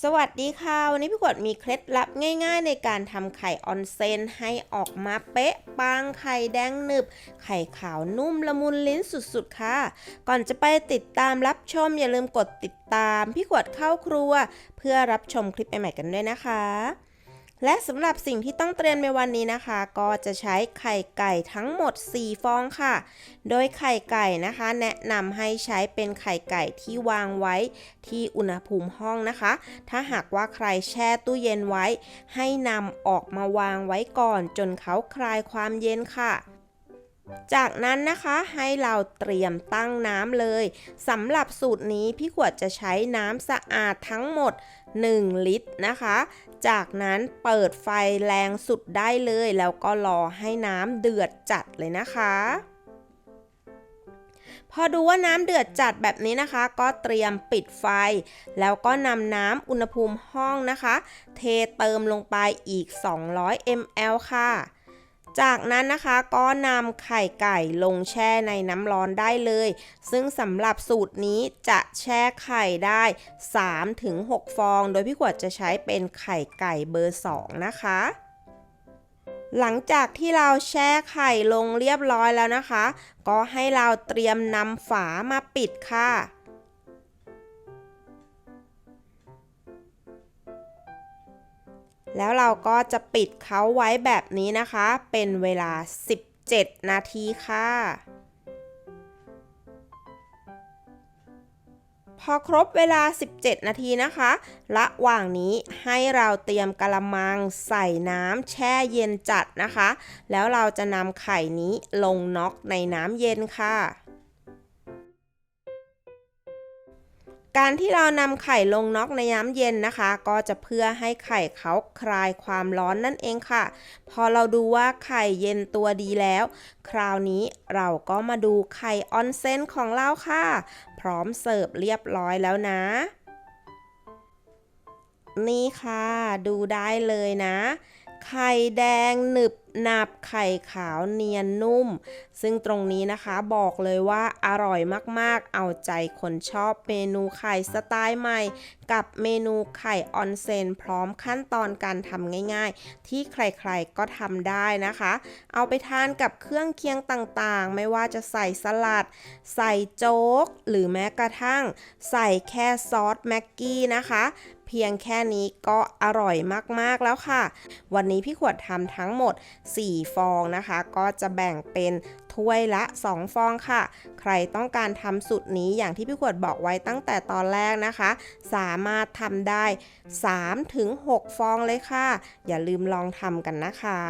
สวัสดีค่ะ วันนี้พี่ขวดมีเคล็ดลับง่ายๆ ในการทำไข่ออนเซนให้ออกมาเป๊ะปังไข่แดงหนึบ ไข่ขาวนุ่มละมุนลิ้นสุดๆค่ะ ก่อนจะไปติดตามรับชมอย่าลืมกดติดตาม พี่ขวดเข้าครัว เพื่อรับชมคลิปใหม่ๆกันด้วยนะคะ และสำหรับสิ่งที่ต้องเตรียมในวันนี้นะคะ ก็จะใช้ไข่ไก่ทั้งหมด 4 ฟองค่ะ โดยไข่ไก่นะคะ แนะนำให้ใช้เป็นไข่ไก่ที่วางไว้ที่อุณหภูมิห้องนะคะ ถ้าหากว่าใครแช่ตู้เย็นไว้ ให้นำออกมาวางไว้ก่อนจนเขาคลายความเย็นค่ะ จากนั้นนะคะให้เราเตรียมตั้งน้ำเลยสำหรับสูตรนี้พี่ขวดจะใช้น้ำสะอาดทั้งหมด 1 ลิตรนะคะ จากนั้นเปิดไฟแรงสุดได้เลย แล้วก็รอให้น้ำเดือดจัดเลยนะคะ พอดูว่าน้ำเดือดจัดแบบนี้นะคะ ก็เตรียมปิดไฟ แล้วก็นำน้ำอุณหภูมิห้องนะคะ เทเติมลงไปอีก 200 ml ค่ะ จากนั้นนะคะก็นำไข่ไก่ลงแช่ในน้ำร้อนได้เลย ซึ่งสำหรับสูตรนี้จะแช่ไข่ได้ 3-6 ฟอง โดยพี่ขวดจะใช้เป็นไข่ไก่เบอร์ 2 นะคะหลังจากที่เราแช่ไข่ลงเรียบร้อยแล้วนะคะ ก็ให้เราเตรียมนำฝามาปิดค่ะ แล้วเราก็จะปิดเขาไว้แบบนี้นะคะ เป็นเวลา 17 นาทีค่ะ พอครบเวลา 17 นาทีนะคะ ระหว่างนี้ให้เราเตรียมกระมังใส่น้ำแช่เย็นจัดนะคะ แล้วเราจะนำไข่นี้ลงน็อกในน้ำเย็นค่ะ การที่เรานำไข่ลงน็อกในน้ำเย็นนะคะ ก็จะเพื่อให้ไข่เขาคลายความร้อนนั่นเองค่ะ พอเราดูว่าไข่เย็นตัวดีแล้ว คราวนี้เราก็มาดูไข่ออนเซนของเราค่ะ พร้อมเสิร์ฟเรียบร้อยแล้วนะ นี่ค่ะ ดูได้เลยนะ ไข่แดงหนึบ หนับไข่ขาวเนียนนุ่ม ซึ่งตรงนี้นะคะบอกเลยว่าอร่อยมากๆ เอาใจคนชอบเมนูไข่สไตล์ใหม่ กับเมนูไข่ออนเซนพร้อมขั้นตอนการทำง่ายๆ ที่ใครๆก็ทำได้นะคะ เอาไปทานกับเครื่องเคียงต่างๆ ไม่ว่าจะใส่สลัด ใส่โจ๊ก หรือแม้กระทั่ง ใส่แค่ซอสแม็กกี้นะคะเพียงแค่นี้ก็อร่อยมากๆแล้วค่ะ วันนี้พี่ขวดทำทั้งหมด4 ฟองนะคะ ก็จะแบ่งเป็นถ้วยละ 2 ฟองค่ะ ใครต้องการทำสูตรนี้อย่างที่พี่ขวดบอกไว้ตั้งแต่ตอนแรกนะคะ สามารถทำได้ 3-6 ฟองเลยค่ะ อย่าลืมลองทำกันนะคะ